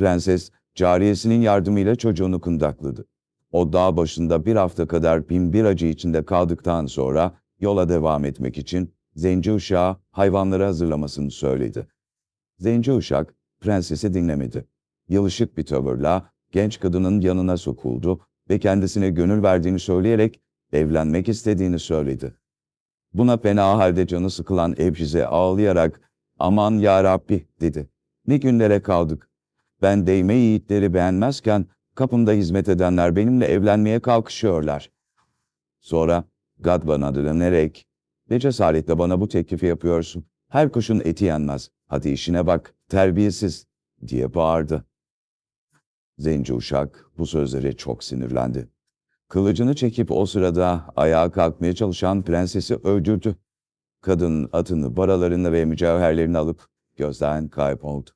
Prenses, cariyesinin yardımıyla çocuğunu kundakladı. O dağ başında bir hafta kadar bin bir acı içinde kaldıktan sonra yola devam etmek için zenci uşağı hayvanları hazırlamasını söyledi. Zenci uşak prensesi dinlemedi. Yılışık bir tavırla genç kadının yanına sokuldu ve kendisine gönül verdiğini söyleyerek evlenmek istediğini söyledi. Buna fena halde canı sıkılan Ebjize ağlayarak aman ya Rabbi dedi. Ne günlere kaldık. Ben değme yiğitleri beğenmezken kapımda hizmet edenler benimle evlenmeye kalkışıyorlar. Sonra Gadban'a dönerek ne cesaretle bana bu teklifi yapıyorsun? Her kuşun eti yenmez. Hadi işine bak, terbiyesiz diye bağırdı. Zenci uşak bu sözlere çok sinirlendi. Kılıcını çekip o sırada ayağa kalkmaya çalışan prensesi öldürdü. Kadın atını, baralarını ve mücevherlerini alıp gözden kayboldu.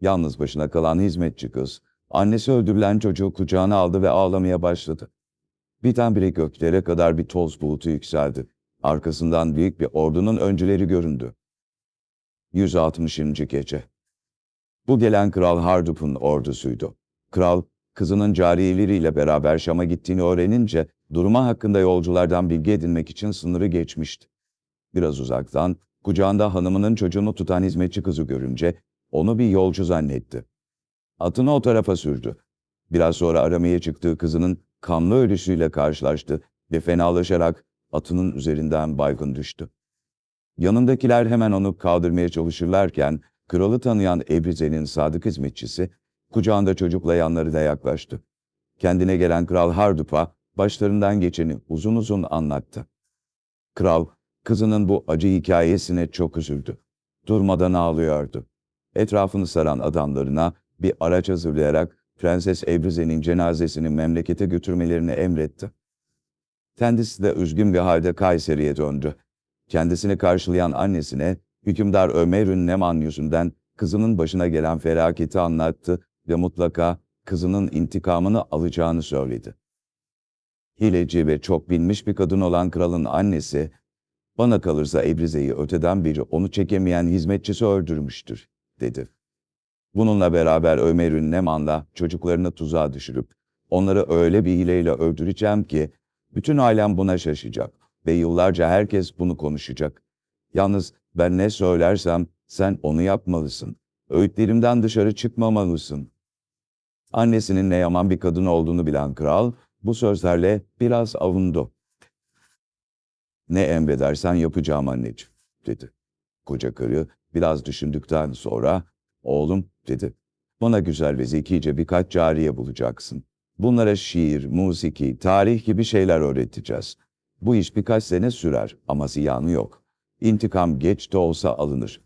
Yalnız başına kalan hizmetçi kız, annesi öldürülen çocuğu kucağına aldı ve ağlamaya başladı. Birdenbire göklere kadar bir toz bulutu yükseldi. Arkasından büyük bir ordunun öncüleri göründü. 160. Gece Bu gelen Kral Hardup'un ordusuydu. Kral, kızının cariyeleriyle beraber Şam'a gittiğini öğrenince duruma hakkında yolculardan bilgi edinmek için sınırı geçmişti. Biraz uzaktan, kucağında hanımının çocuğunu tutan hizmetçi kızı görünce onu bir yolcu zannetti. Atını o tarafa sürdü. Biraz sonra aramaya çıktığı kızının kanlı ölüsüyle karşılaştı ve fenalaşarak atının üzerinden baygın düştü. Yanındakiler hemen onu kaldırmaya çalışırlarken kralı tanıyan Ebrize'nin sadık hizmetçisi kucağında çocukla yanlarına yaklaştı. Kendine gelen Kral Hardup'a başlarından geçeni uzun uzun anlattı. Kral, kızının bu acı hikayesine çok üzüldü. Durmadan ağlıyordu. Etrafını saran adamlarına bir araç hazırlayarak Prenses Ebrize'nin cenazesini memlekete götürmelerini emretti. Kendisi de üzgün bir halde Kayseri'ye döndü. Kendisini karşılayan annesine hükümdar Ömer'ün Neman yüzünden kızının başına gelen felaketi anlattı ve mutlaka kızının intikamını alacağını söyledi. Hileci ve çok bilmiş bir kadın olan kralın annesi, bana kalırsa Ebrize'yi öteden biri onu çekemeyen hizmetçisi öldürmüştür, dedi. Bununla beraber Ömer'ün Neman'la çocuklarını tuzağa düşürüp, onları öyle bir hileyle öldüreceğim ki, bütün ailem buna şaşacak ve yıllarca herkes bunu konuşacak. Yalnız ben ne söylersem sen onu yapmalısın. Öğütlerimden dışarı çıkmamalısın. Annesinin ne yaman bir kadın olduğunu bilen kral, bu sözlerle biraz avundu. Ne emredersen yapacağım anneciğim, dedi. Koca karı biraz düşündükten sonra, oğlum, dedi. Bana güzel ve zekice birkaç cariye bulacaksın. Bunlara şiir, musiki, tarih gibi şeyler öğreteceğiz. Bu iş birkaç sene sürer ama ziyanı yok. İntikam geç de olsa alınır.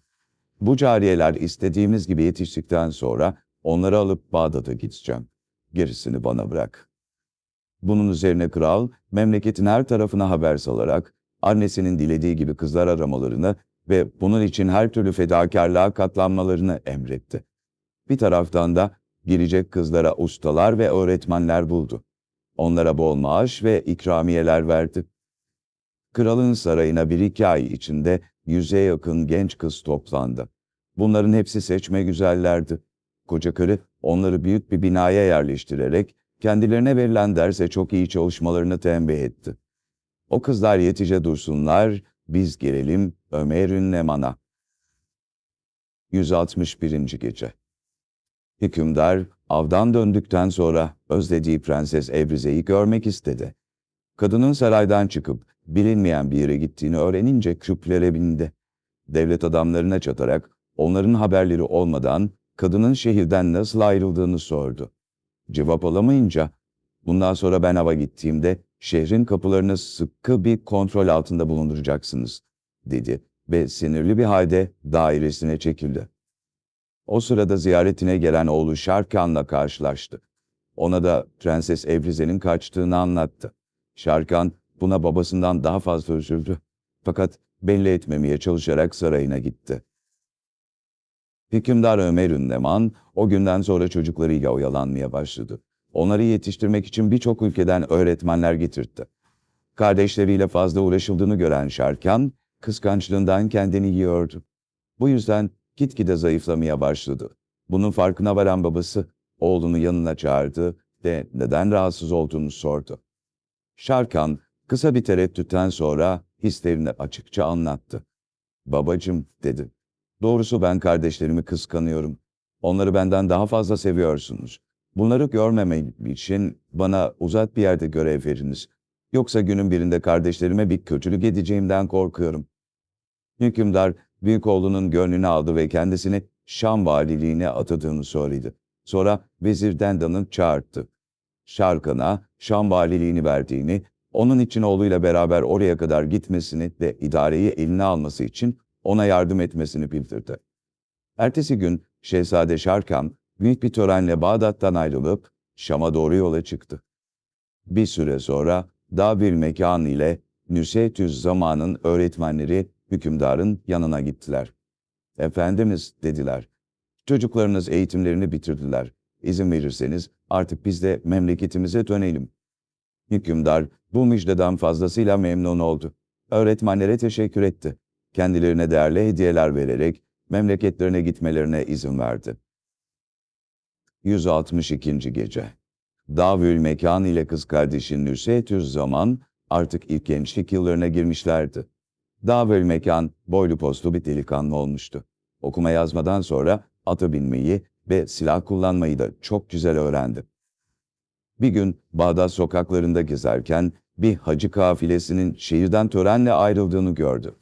Bu cariyeler istediğimiz gibi yetiştikten sonra onları alıp Bağdat'a gideceğim. Gerisini bana bırak. Bunun üzerine kral, memleketin her tarafına haber salarak, annesinin dilediği gibi kızlar aramalarını ve bunun için her türlü fedakarlığa katlanmalarını emretti. Bir taraftan da girecek kızlara ustalar ve öğretmenler buldu. Onlara bol maaş ve ikramiyeler verdi. Kralın sarayına bir iki ay içinde yüze yakın genç kız toplandı. Bunların hepsi seçme güzellerdi. Koca karı onları büyük bir binaya yerleştirerek kendilerine verilen derse çok iyi çalışmalarını tembih etti. O kızlar yetice dursunlar, biz gelelim Ömer'ün Neman'a. 161. Gece Hükümdar, avdan döndükten sonra özlediği Prenses Evrize'yi görmek istedi. Kadının saraydan çıkıp bilinmeyen bir yere gittiğini öğrenince küplere bindi. Devlet adamlarına çatarak onların haberleri olmadan kadının şehirden nasıl ayrıldığını sordu. Cevap alamayınca, bundan sonra ben hava gittiğimde şehrin kapılarını sıkı bir kontrol altında bulunduracaksınız, dedi ve sinirli bir halde dairesine çekildi. O sırada ziyaretine gelen oğlu Şarkan'la karşılaştı. Ona da Prenses Evrize'nin kaçtığını anlattı. Şarkan buna babasından daha fazla üzüldü. Fakat belli etmemeye çalışarak sarayına gitti. Hükümdar Ömer Ünleman o günden sonra çocuklarıyla oyalanmaya başladı. Onları yetiştirmek için birçok ülkeden öğretmenler getirtti. Kardeşleriyle fazla uğraşıldığını gören Şarkan, kıskançlığından kendini yiyordu. Bu yüzden gitgide zayıflamaya başladı. Bunun farkına varan babası oğlunu yanına çağırdı ve neden rahatsız olduğunu sordu. Şarkan kısa bir tereddütten sonra hislerini açıkça anlattı. Babacım dedi. Doğrusu ben kardeşlerimi kıskanıyorum. Onları benden daha fazla seviyorsunuz. Bunları görmemem için bana uzak bir yerde görev veriniz. Yoksa günün birinde kardeşlerime bir kötülük edeceğimden korkuyorum. Hükümdar büyük oğlunun gönlünü aldı ve kendisini Şam valiliğine atadığını söyledi. Sonra Vezir Dendan'ı çağırdı. Şarkan'a Şam valiliğini verdiğini, onun için oğluyla beraber oraya kadar gitmesini ve idareyi eline alması için ona yardım etmesini bildirdi. Ertesi gün Şehzade Şarkan büyük bir törenle Bağdat'tan ayrılıp Şam'a doğru yola çıktı. Bir süre sonra Davil Mekan ile Nüsetüz Zaman'ın öğretmenleri hükümdarın yanına gittiler. Efendimiz dediler, çocuklarınız eğitimlerini bitirdiler. İzin verirseniz artık biz de memleketimize dönelim. Hükümdar bu müjdeden fazlasıyla memnun oldu. Öğretmenlere teşekkür etti. Kendilerine değerli hediyeler vererek memleketlerine gitmelerine izin verdi. 162. Gece Davül Mekan ile kız kardeşi Nüsetüz Zaman artık ilk gençlik yıllarına girmişlerdi. Davül Mekan boylu postlu bir delikanlı olmuştu. Okuma yazmadan sonra atı binmeyi ve silah kullanmayı da çok güzel öğrendi. Bir gün Bağdat sokaklarında gezerken bir hacı kafilesinin şehirden törenle ayrıldığını gördü.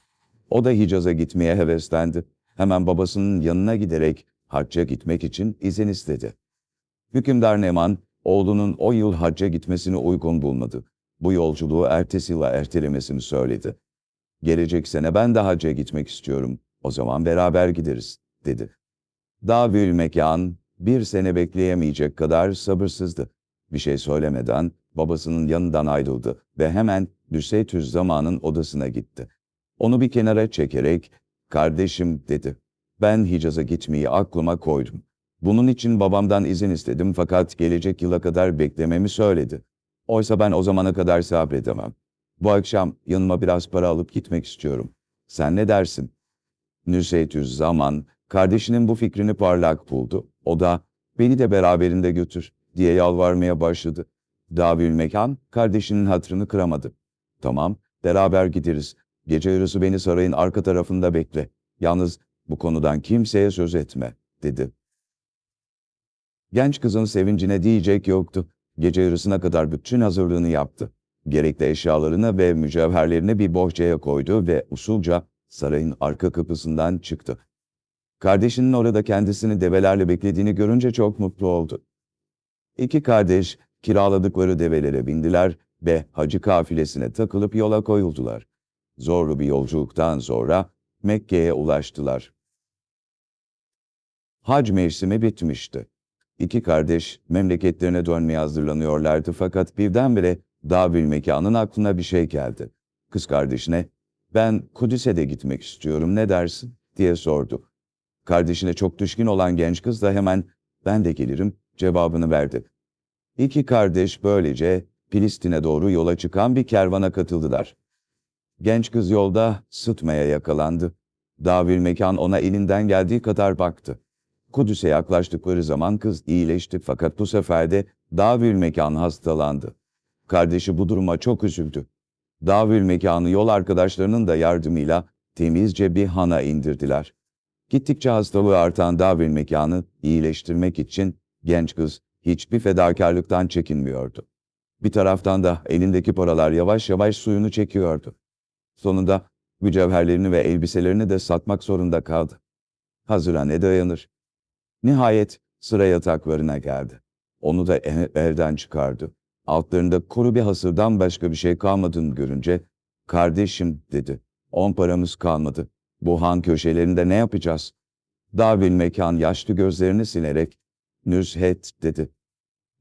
O da Hicaz'a gitmeye heveslendi. Hemen babasının yanına giderek hacca gitmek için izin istedi. Hükümdar Neman, oğlunun o yıl hacca gitmesini uygun bulmadı. Bu yolculuğu ertesi yıla ertelemesini söyledi. Gelecek sene ben de hacca gitmek istiyorum. O zaman beraber gideriz, dedi. Davül Mekan bir sene bekleyemeyecek kadar sabırsızdı. Bir şey söylemeden babasının yanından ayrıldı ve hemen Düseytüz zamanın odasına gitti. Onu bir kenara çekerek, kardeşim dedi. Ben Hicaz'a gitmeyi aklıma koydum. Bunun için babamdan izin istedim fakat gelecek yıla kadar beklememi söyledi. Oysa ben o zamana kadar sabredemem. Bu akşam yanıma biraz para alıp gitmek istiyorum. Sen ne dersin? Nüseytüz zaman kardeşinin bu fikrini parlak buldu. O da beni de beraberinde götür diye yalvarmaya başladı. Davül Mekan kardeşinin hatırını kıramadı. Tamam, beraber gideriz. Gece yarısı beni sarayın arka tarafında bekle. Yalnız bu konudan kimseye söz etme, dedi. Genç kızın sevincine diyecek yoktu. Gece yarısına kadar bütün hazırlığını yaptı. Gerekli eşyalarını ve mücevherlerini bir bohçaya koydu ve usulca sarayın arka kapısından çıktı. Kardeşinin orada kendisini develerle beklediğini görünce çok mutlu oldu. İki kardeş kiraladıkları develere bindiler ve hacı kafilesine takılıp yola koyuldular. Zorlu bir yolculuktan sonra Mekke'ye ulaştılar. Hac mevsimi bitmişti. İki kardeş memleketlerine dönmeye hazırlanıyorlardı fakat birdenbire Davül Mekan'ın aklına bir şey geldi. Kız kardeşine, ben Kudüs'e de gitmek istiyorum ne dersin diye sordu. Kardeşine çok düşkün olan genç kız da hemen ben de gelirim cevabını verdi. İki kardeş böylece Filistin'e doğru yola çıkan bir kervana katıldılar. Genç kız yolda sıtmaya yakalandı. Davül Mekan ona elinden geldiği kadar baktı. Kudüs'e yaklaştıkları zaman kız iyileşti fakat bu sefer de Davül Mekan hastalandı. Kardeşi bu duruma çok üzüldü. Davül Mekan'ı yol arkadaşlarının da yardımıyla temizce bir hana indirdiler. Gittikçe hastalığı artan Davül Mekan'ı iyileştirmek için genç kız hiçbir fedakarlıktan çekinmiyordu. Bir taraftan da elindeki paralar yavaş yavaş suyunu çekiyordu. Sonunda mücevherlerini ve elbiselerini de satmak zorunda kaldı. Hazıra ne dayanır? Nihayet sıra yataklarına geldi. Onu da evden çıkardı. Altlarında kuru bir hasırdan başka bir şey kalmadığını görünce, kardeşim dedi, on paramız kalmadı. Bu han köşelerinde ne yapacağız? Davil mekan yaşlı gözlerini silerek, Nüzhet dedi.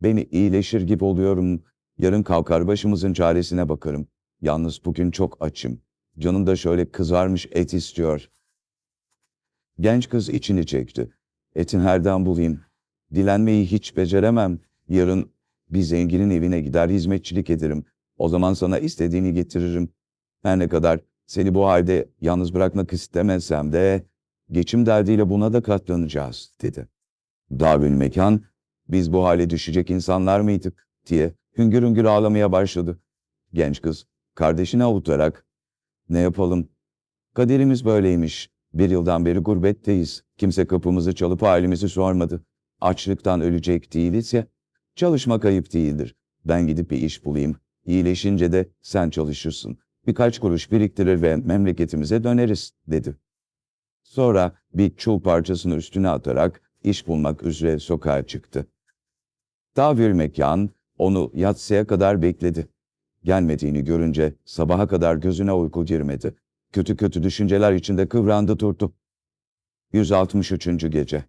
Beni iyileşir gibi oluyorum, yarın kalkar başımızın çaresine bakarım. Yalnız bugün çok açım. Canım da şöyle kızarmış et istiyor. Genç kız içini çekti. Etin herden bulayım. Dilenmeyi hiç beceremem. Yarın bir zenginin evine gider hizmetçilik ederim. O zaman sana istediğini getiririm. Her ne kadar seni bu halde yalnız bırakmak istemezsem de geçim derdiyle buna da katlanacağız, dedi. Darwin mekan, biz bu hale düşecek insanlar mıydık diye hüngür hüngür ağlamaya başladı. Genç kız kardeşini avutarak ne yapalım? Kaderimiz böyleymiş. Bir yıldan beri gurbetteyiz. Kimse kapımızı çalıp halimizi sormadı. Açlıktan ölecek değiliz ya. Çalışmak ayıp değildir. Ben gidip bir iş bulayım. İyileşince de sen çalışırsın. Birkaç kuruş biriktirir ve memleketimize döneriz, dedi. Sonra bir çul parçasını üstüne atarak iş bulmak üzere sokağa çıktı. Tavir mekan onu yatsıya kadar bekledi. Gelmediğini görünce sabaha kadar gözüne uyku girmedi. Kötü kötü düşünceler içinde kıvrandı durdu. 163. Gece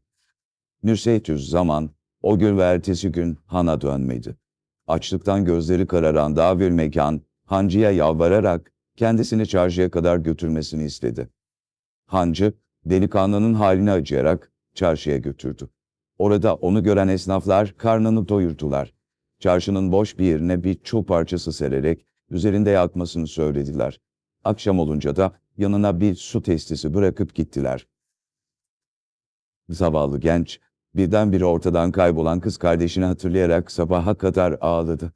Nüseytüz zaman, o gün ve ertesi gün Han'a dönmedi. Açlıktan gözleri kararan Davül Mekan, Hancı'ya yalvararak kendisini çarşıya kadar götürmesini istedi. Hancı, delikanlının haline acıyarak çarşıya götürdü. Orada onu gören esnaflar karnını doyurdular. Çarşının boş bir yerine bir çul parçası sererek üzerinde yatmasını söylediler. Akşam olunca da yanına bir su testisi bırakıp gittiler. Zavallı genç, birdenbire ortadan kaybolan kız kardeşini hatırlayarak sabaha kadar ağladı.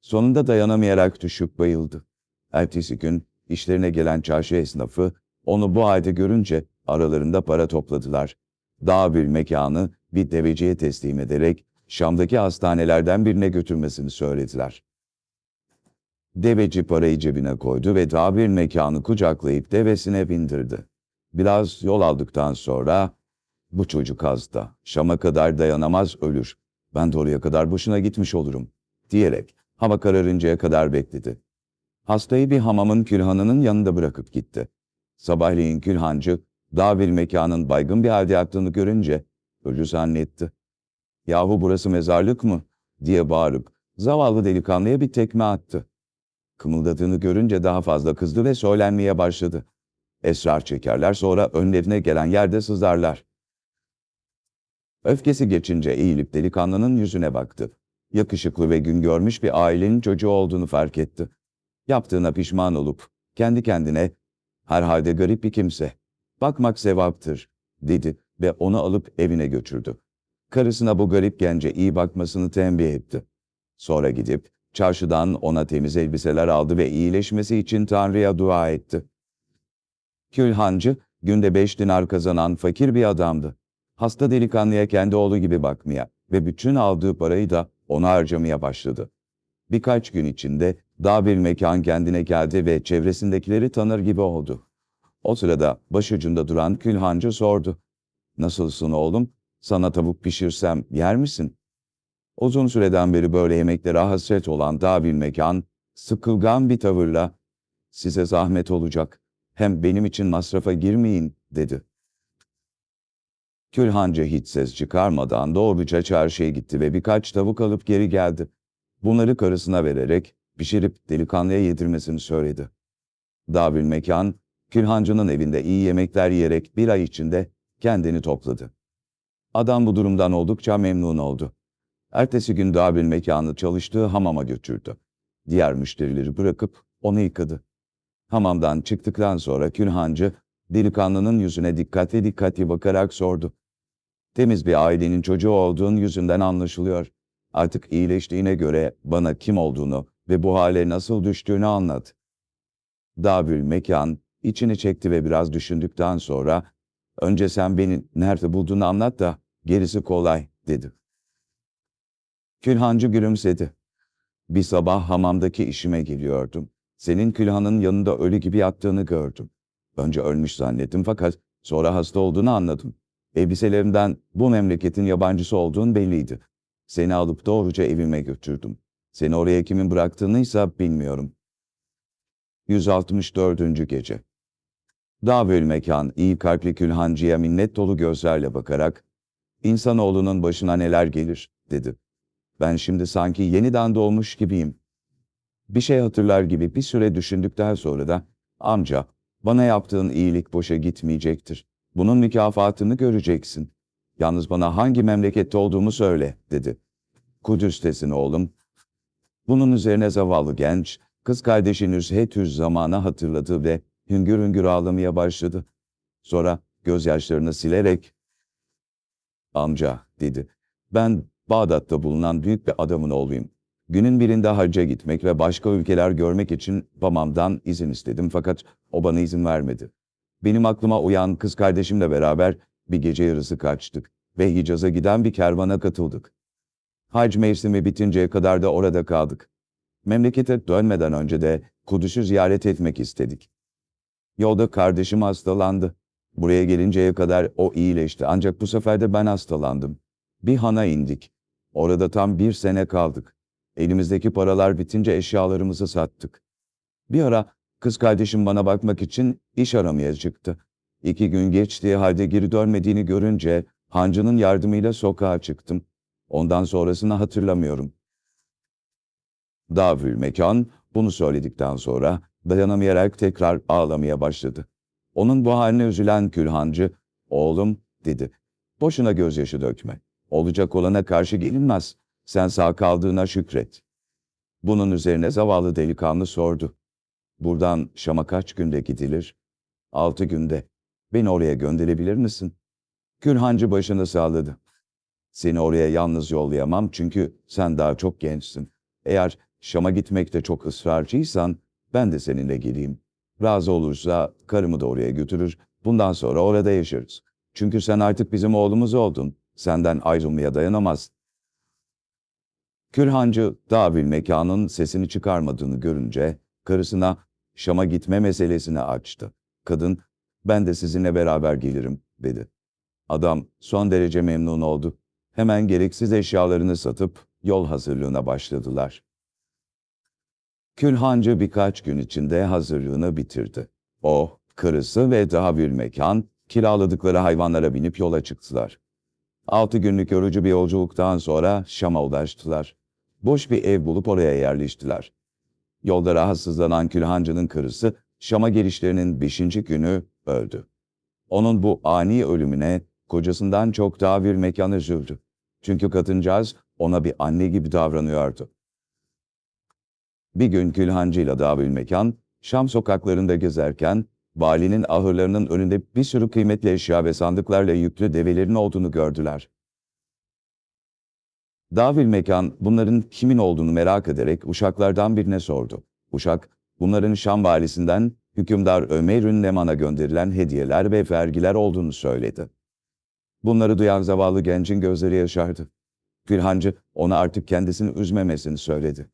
Sonunda dayanamayarak düşüp bayıldı. Ertesi gün işlerine gelen çarşı esnafı onu bu halde görünce aralarında para topladılar. Dağ bir mekanı bir deveciye teslim ederek Şam'daki hastanelerden birine götürmesini söylediler. Deveci parayı cebine koydu ve dağ bir mekanı kucaklayıp devesine bindirdi. Biraz yol aldıktan sonra bu çocuk hasta, Şam'a kadar dayanamaz ölür. Ben de oraya kadar boşuna gitmiş olurum, diyerek hava kararıncaya kadar bekledi. Hastayı bir hamamın külhanının yanında bırakıp gitti. Sabahleyin külhancı, dağ bir mekanın baygın bir halde yattığını görünce ölü zannetti. Yahu burası mezarlık mı? diye bağırıp zavallı delikanlıya bir tekme attı. Kımıldadığını görünce daha fazla kızdı ve söylenmeye başladı. Esrar çekerler sonra önlerine gelen yerde sızarlar. Öfkesi geçince eğilip delikanlının yüzüne baktı. Yakışıklı ve gün görmüş bir ailenin çocuğu olduğunu fark etti. Yaptığına pişman olup kendi kendine herhalde garip bir kimse. Bakmak sevaptır dedi ve onu alıp evine götürdü. Karısına bu garip gence iyi bakmasını tembih etti. Sonra gidip çarşıdan ona temiz elbiseler aldı ve iyileşmesi için Tanrı'ya dua etti. Külhancı, günde beş dinar kazanan fakir bir adamdı. Hasta delikanlıya kendi oğlu gibi bakmaya ve bütün aldığı parayı da ona harcamaya başladı. Birkaç gün içinde daha bir mekan kendine geldi ve çevresindekileri tanır gibi oldu. O sırada başucunda duran külhancı sordu. Nasılsın oğlum? Sana tavuk pişirsem yer misin? Uzun süreden beri böyle yemeklere hasret olan daha bir mekan, sıkılgan bir tavırla, size zahmet olacak, hem benim için masrafa girmeyin, dedi. Külhancı hiç ses çıkarmadan doğruca çarşıya gitti ve birkaç tavuk alıp geri geldi. Bunları karısına vererek pişirip delikanlıya yedirmesini söyledi. Davül mekan, Külhancı'nın evinde iyi yemekler yiyerek bir ay içinde kendini topladı. Adam bu durumdan oldukça memnun oldu. Ertesi gün Davül mekanı çalıştığı hamama götürdü. Diğer müşterileri bırakıp onu yıkadı. Hamamdan çıktıktan sonra Külhancı, delikanlının yüzüne dikkatli dikkatli bakarak sordu. Temiz bir ailenin çocuğu olduğun yüzünden anlaşılıyor. Artık iyileştiğine göre bana kim olduğunu ve bu hale nasıl düştüğünü anlat. Davül mekan içini çekti ve biraz düşündükten sonra önce sen beni nerede bulduğunu anlat da gerisi kolay dedi. Külhancı gülümsedi. Bir sabah hamamdaki işime geliyordum. Senin külhanın yanında ölü gibi yattığını gördüm. Önce ölmüş zannettim fakat sonra hasta olduğunu anladım. Elbiselerimden bu memleketin yabancısı olduğun belliydi. Seni alıp doğruca evime götürdüm. Seni oraya kimin bıraktığınıysa bilmiyorum. 164. Gece Davül mekan iyi kalpli külhancıya minnet dolu gözlerle bakarak, İnsanoğlunun başına neler gelir, dedi. Ben şimdi sanki yeniden doğmuş gibiyim. Bir şey hatırlar gibi bir süre düşündükten sonra da, amca, bana yaptığın iyilik boşa gitmeyecektir. Bunun mükafatını göreceksin. Yalnız bana hangi memlekette olduğumu söyle, dedi. Kudüs'tesin oğlum. Bunun üzerine zavallı genç, kız kardeşi Nüzhetüz zamanı hatırladı ve hüngür hüngür ağlamaya başladı. Sonra gözyaşlarını silerek, Amca, dedi. Ben Bağdat'ta bulunan büyük bir adamın oğluyum. Günün birinde hacca gitmek ve başka ülkeler görmek için babamdan izin istedim fakat o bana izin vermedi. Benim aklıma uyan kız kardeşimle beraber bir gece yarısı kaçtık ve Hicaz'a giden bir kervana katıldık. Hac mevsimi bitinceye kadar da orada kaldık. Memlekete dönmeden önce de Kudüs'ü ziyaret etmek istedik. Yolda kardeşim hastalandı. Buraya gelinceye kadar o iyileşti ancak bu sefer de ben hastalandım. Bir hana indik. Orada tam bir sene kaldık. Elimizdeki paralar bitince eşyalarımızı sattık. Bir ara kız kardeşim bana bakmak için iş aramaya çıktı. İki gün geçtiği halde geri dönmediğini görünce hancının yardımıyla sokağa çıktım. Ondan sonrasını hatırlamıyorum. Davül Mekan bunu söyledikten sonra dayanamayarak tekrar ağlamaya başladı. Onun bu haline üzülen külhancı, oğlum dedi, boşuna gözyaşı dökme. Olacak olana karşı gelinmez. Sen sağ kaldığına şükret. Bunun üzerine zavallı delikanlı sordu. Buradan Şam'a kaç günde gidilir? Altı günde. Beni oraya gönderebilir misin? Külhancı başını sağladı. Seni oraya yalnız yollayamam çünkü sen daha çok gençsin. Eğer Şam'a gitmekte çok ısrarcıysan ben de seninle geleyim. Razı olursa karımı da oraya götürür. Bundan sonra orada yaşarız. Çünkü sen artık bizim oğlumuz oldun. Senden ayrılmaya dayanamaz. Külhancı Davil mekanın sesini çıkarmadığını görünce karısına Şam'a gitme meselesini açtı. Kadın, ben de sizinle beraber gelirim, dedi. Adam son derece memnun oldu. Hemen gereksiz eşyalarını satıp yol hazırlığına başladılar. Külhancı birkaç gün içinde hazırlığını bitirdi. O, karısı ve daha bir mekan, kiraladıkları hayvanlara binip yola çıktılar. Altı günlük yorucu bir yolculuktan sonra Şam'a ulaştılar. Boş bir ev bulup oraya yerleştiler. Yolda rahatsızlanan Külhancı'nın karısı Şam'a gelişlerinin beşinci günü öldü. Onun bu ani ölümüne kocasından çok daha bir mekan üzüldü. Çünkü kadıncağız ona bir anne gibi davranıyordu. Bir gün Külhancı ile Davül Mekan, Şam sokaklarında gezerken, valinin ahırlarının önünde bir sürü kıymetli eşya ve sandıklarla yüklü develerin olduğunu gördüler. Davül Mekan bunların kimin olduğunu merak ederek uşaklardan birine sordu. Uşak, bunların Şam valisinden hükümdar Ömer'ün Neman'a gönderilen hediyeler ve vergiler olduğunu söyledi. Bunları duyan zavallı gencin gözleri yaşardı. Külhancı ona artık kendisini üzmemesini söyledi.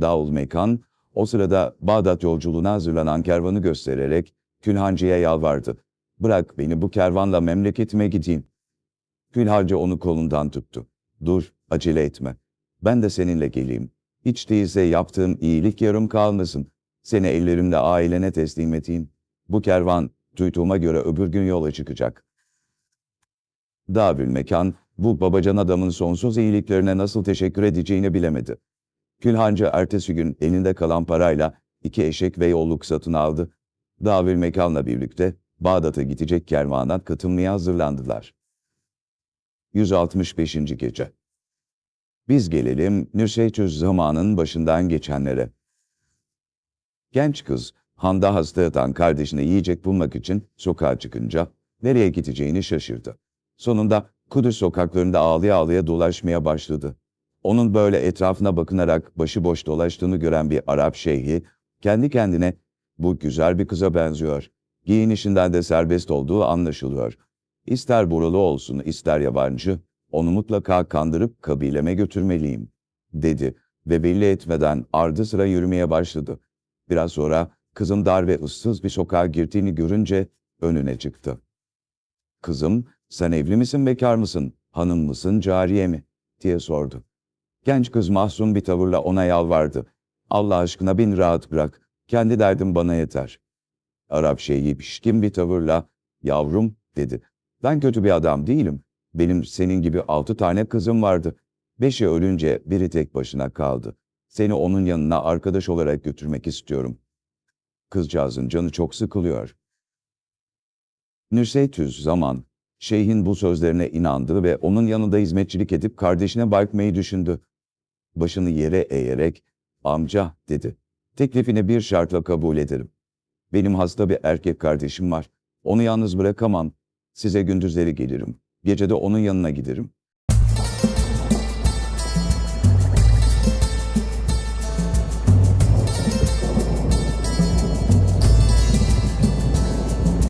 Davul Mekan, o sırada Bağdat yolculuğuna hazırlanan kervanı göstererek Külhancı'ya yalvardı. Bırak beni bu kervanla memleketime gideyim. Külhancı onu kolundan tuttu. Dur, acele etme. Ben de seninle geleyim. Hiç değilse yaptığım iyilik yarım kalmasın. Seni ellerimle ailene teslim edeyim. Bu kervan, duyduğuma göre öbür gün yola çıkacak. Davül Mekan, bu babacan adamın sonsuz iyiliklerine nasıl teşekkür edeceğini bilemedi. Külhancı ertesi gün elinde kalan parayla iki eşek ve yolluk satın aldı. Davül Mekan'la birlikte Bağdat'a gidecek kervana katılmaya hazırlandılar. 165. Gece Biz gelelim Nüseytüz zamanın başından geçenlere. Genç kız, handa hasta yatan kardeşine yiyecek bulmak için sokağa çıkınca nereye gideceğini şaşırdı. Sonunda Kudüs sokaklarında ağlaya ağlaya dolaşmaya başladı. Onun böyle etrafına bakınarak başıboş dolaştığını gören bir Arap şeyhi, kendi kendine bu güzel bir kıza benziyor. Giyinişinden de serbest olduğu anlaşılıyor. İster buralı olsun ister yabancı, onu mutlaka kandırıp kabileme götürmeliyim, dedi ve belli etmeden ardı sıra yürümeye başladı. Biraz sonra kızın dar ve ıssız bir sokağa girdiğini görünce önüne çıktı. Kızım, sen evli misin bekar mısın, hanım mısın cariye mi? diye sordu. Genç kız mahzun bir tavırla ona yalvardı. Allah aşkına beni rahat bırak, kendi derdim bana yeter. Arap şeyhi pişkin bir tavırla, yavrum dedi. Ben kötü bir adam değilim. Benim senin gibi altı tane kızım vardı. Beşi ölünce biri tek başına kaldı. Seni onun yanına arkadaş olarak götürmek istiyorum. Kızcağızın canı çok sıkılıyor. Nüseytüz zaman, şeyhin bu sözlerine inandı ve onun yanında hizmetçilik edip kardeşine bakmayı düşündü. Başını yere eğerek, amca dedi. Teklifini bir şartla kabul ederim. Benim hasta bir erkek kardeşim var. Onu yalnız bırakamam. Size gündüzleri gelirim. Gece de onun yanına giderim.